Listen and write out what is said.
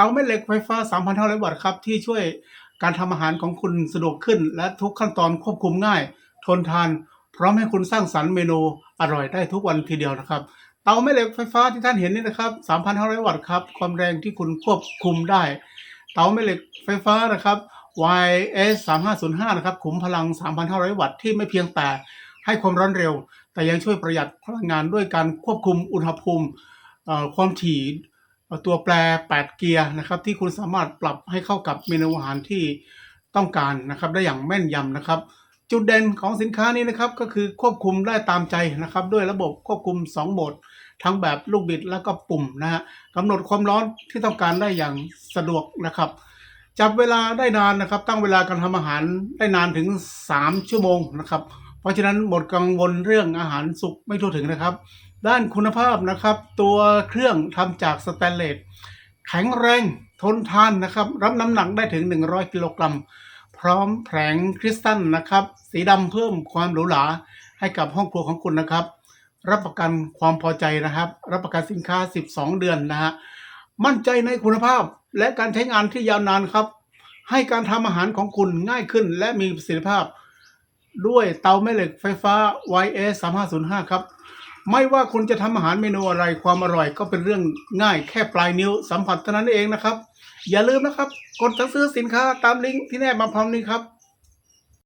เตาแม่เหล็กไฟฟ้า 3,500 วัตต์ครับ ที่ช่วยการทำอาหารของคุณสะดวกขึ้น และทุกขั้นตอนควบคุมง่าย ทนทาน พร้อมให้คุณสร้างสรรค์เมนูอร่อยได้ทุกวันทีเดียวนะครับ เตาแม่เหล็กไฟฟ้าที่ท่านเห็นนี่นะครับ 3,500 วัตต์ครับ ความแรงที่คุณควบคุมได้ เตาแม่เหล็กไฟฟ้านะครับ YS 3505นะครับขุมพลัง 3,500 วัตต์ที่ไม่เพียงแต่ให้ความร้อนเร็ว แต่ยังช่วยประหยัดพลังงานด้วยการควบคุมอุณหภูมิความถี่ ตัวแปร 8 เกียร์นะครับที่คุณสามารถปรับให้เข้ากับเมนูอาหารที่ต้องการนะครับได้อย่างแม่นยำนะครับ จุดเด่นของสินค้านี้นะครับก็คือควบคุมได้ตามใจนะครับ ด้วยระบบควบคุม 2 โหมด ทั้งแบบลูกบิดแล้วก็ปุ่มนะฮะกำหนดความร้อนที่ต้องการได้อย่างสะดวกนะครับจับเวลาได้นานนะครับ ตั้งเวลาการทำอาหารได้นานถึง 3 ชั่วโมงนะครับ เพราะฉะนั้นหมดกังวลเรื่องอาหารสุกไม่ทั่วถึงนะครับ ด้านคุณภาพนะครับ ตัวเครื่องทำจากสแตนเลสแข็งแรงทนทานนะครับ รับน้ำหนักได้ถึง 100 กิโลกรัมพร้อมแผงคริสตัลนะครับ สีดำเพิ่มความหรูหราให้กับห้องครัวของคุณนะครับ รับประกันความพอใจนะครับ รับประกันสินค้า 12 เดือนนะฮะมั่นใจในคุณภาพและการใช้งานที่ยาวนานครับ ให้การทำอาหารของคุณง่ายขึ้นและมีประสิทธิภาพ ด้วยเตาแม่เหล็กไฟฟ้า YS 3505 ครับ ไม่ว่าคุณจะทำอาหารเมนูอะไรความอร่อยก็เป็นเรื่องง่ายแค่ปลายนิ้วสัมผัสเท่านั้นเองนะครับ อย่าลืมนะครับ กดสั่งซื้อสินค้าตามลิงก์ที่แนบมาพร้อมนี้ครับ